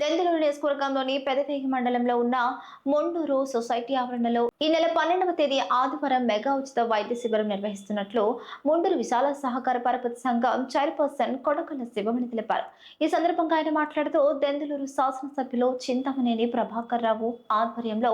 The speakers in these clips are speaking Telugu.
దెందులూరు నియోజకవర్గంలోని పెదవేగి మండలంలో ఉన్న మొండూరు సొసైటీ ఆవరణలో ఈ నెల పన్నెండవ తేదీ ఆదివారం మెగా ఉచిత వైద్య శిబిరం నిర్వహిస్తున్నట్లు మొండూరు విశాల సహకార పరపతి సంఘం చైర్పర్సన్ కొడకల శివమణి తెలిపారు. ఈ సందర్భంగా ఆయన మాట్లాడుతూ దెందులూరు శాసనసభ్యులు చింతమనేని ప్రభాకర్ రావు ఆధ్వర్యంలో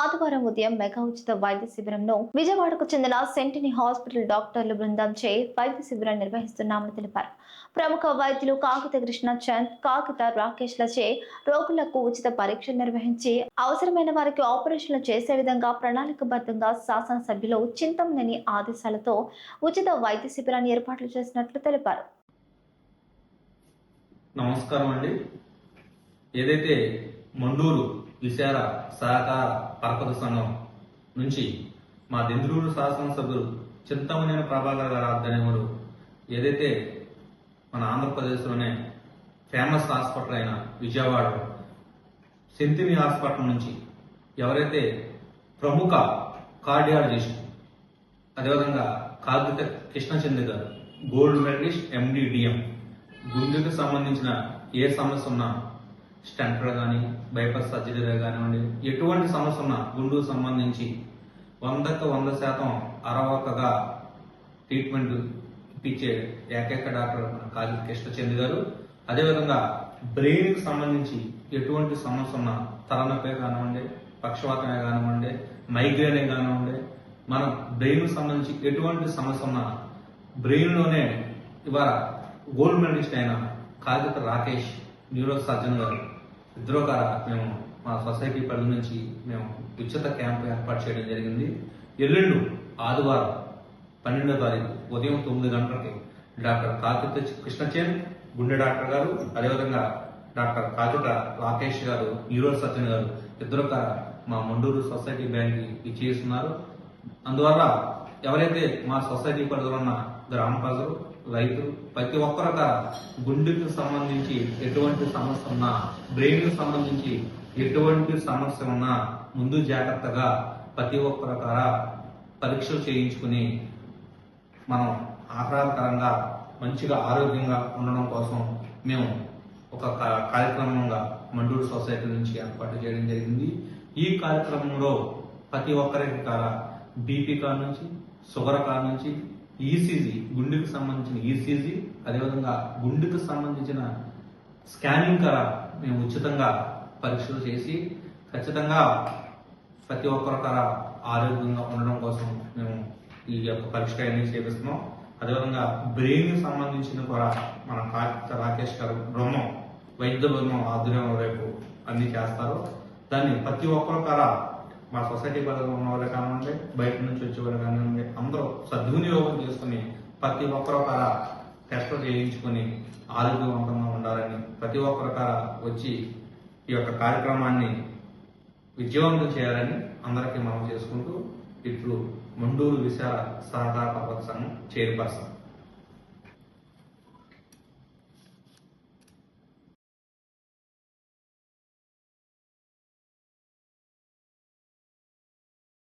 ఆదివారం ఉదయం మెగా ఉచిత వైద్య శిబిరంను విజయవాడకు చెందిన సెంటిని హాస్పిటల్ డాక్టర్లు బృందం చే వైద్య శిబిరం నిర్వహిస్తున్నామని తెలిపారు. ప్రముఖ వైద్యులు కాకిత కృష్ణ చంద్ కాకిత రాకేష్లచే రోగులకు ఉచిత పరీక్షలు నిర్వహించి అవసరమైన వారికి ఆపరేషన్లు చేసే విధంగా ప్రణాళికబద్ధంగా శాసనసభ్యులు చింతమనేని ఆదేశాలతో ఉచిత వైద్య శిబిరాన్ని ఏర్పాట్లు చేసినట్లు తెలిపారు. నమస్కారం అండి. ఏదైతే మండూరు విశాల సహకార పరపతి సంఘం నుంచి మా దెందులూరు శాసనసభ్యులు చింతమనేని ప్రభాకర్ గారి ఆధ్వర్యంలో ఏదైతే మన ఆంధ్రప్రదేశ్లోనే ఫేమస్ హాస్పిటల్ అయిన విజయవాడ సెంతిని హాస్పిటల్ నుంచి ఎవరైతే ప్రముఖ కార్డియాలజిస్ట్ అదేవిధంగా కాగిత కృష్ణచంద్ర గారు గోల్డ్ మెడలిస్ట్ ఎండిడిఎం గుండెకు సంబంధించిన ఏ సమస్య ఉన్నా స్టంటర్ కానీ బైపాస్ సర్జరీ కానివ్వండి ఎటువంటి సమస్య ఉన్నా గుండెకు సంబంధించి వందకు వంద శాతం అరవకగా ట్రీట్మెంట్ ఇప్పించే ఏకైక డాక్టర్ మన కాగిత గారు. అదేవిధంగా బ్రెయిన్కి సంబంధించి ఎటువంటి సమస్య ఉన్నా తలనొప్పే కానివ్వండి పక్షవాతమే కానివ్వండి మైగ్రేనే కానివ్వండి మన బ్రెయిన్కి సంబంధించి ఎటువంటి సమస్య ఉన్నా బ్రెయిన్లోనే ఇవాళ గోల్డ్ మెడలిస్ట్ అయిన కాగిత రాకేష్ న్యూరో సర్జన్ గారు ఇద్దరు గారు మేము మా సొసైటీ పరిధి నుంచి మేము ఉచిత క్యాంప్ ఏర్పాటు చేయడం జరిగింది. ఎల్లుండు ఆదివారం పన్నెండో తారీఖు ఉదయం తొమ్మిది గంటలకి డాక్టర్ కాకిత కృష్ణచంద్ గుండె డాక్టర్ గారు అదేవిధంగా డాక్టర్ కాకిత రాకేష్ గారు న్యూరో సత్యన్ గారు ఇద్దరు మా మండూరు సొసైటీ బ్యాంక్ ఇచ్చేస్తున్నారు అందువల్ల ఎవరైతే మా సొసైటీ పరిధిలో ఉన్న గ్రామ ప్రజలు రైతులు ప్రతి ఒక్కరు గుండెకు సంబంధించి ఎటువంటి సమస్య ఉన్నా బ్రెయిన్కు సంబంధించి ఎటువంటి సమస్య ఉన్నా ముందు జాగ్రత్తగా ప్రతి ఒక్కరు పరీక్షలు చేయించుకుని మనం ఆహ్లాదకరంగా మంచిగా ఆరోగ్యంగా ఉండడం కోసం మేము ఒక కార్యక్రమంగా మండూరు సొసైటీ నుంచి ఏర్పాటు చేయడం జరిగింది. ఈ కార్యక్రమంలో ప్రతి ఒక్కరికి కారా బీపీ కార్ నుంచి షుగర్ కార్ నుంచి ఈసీజీ గుండెకు సంబంధించిన ఈసీజీ అదేవిధంగా గుండెకు సంబంధించిన స్కానింగ్ కర మేము ఉచితంగా పరీక్షలు చేసి ఖచ్చితంగా ప్రతి ఒక్కరు కర ఆరోగ్యంగా ఉండడం కోసం మేము ఈ యొక్క పరీక్ష అనేది చేపిస్తున్నాం. అదేవిధంగా బ్రెయిన్ సంబంధించిన కూడా మన కార్తిక రాకేష్ గారు బ్రహ్మం వైద్య బృందం ఆధ్వర్యంలో రేపు అన్ని చేస్తారు. దాన్ని ప్రతి ఒక్కరు కూడా మా సొసైటీ పరంగా ఉన్న వాళ్ళు కానివ్వండి బయట నుంచి వచ్చే వాళ్ళు కానివ్వండి అందరూ సద్వినియోగం చేసుకుని ప్రతి ఒక్కరు కూడా టెస్టులు చేయించుకుని ఆరోగ్యవంతంగా ఉండాలని ప్రతి ఒక్కరు కూడా వచ్చి ఈ యొక్క కార్యక్రమాన్ని విజయవంతం చేయాలని అందరికీ మనం చేసుకుంటూ ఇట్లు ముండూరు విశాల సహకార పర్వత సంఘం చైర్పర్సన్.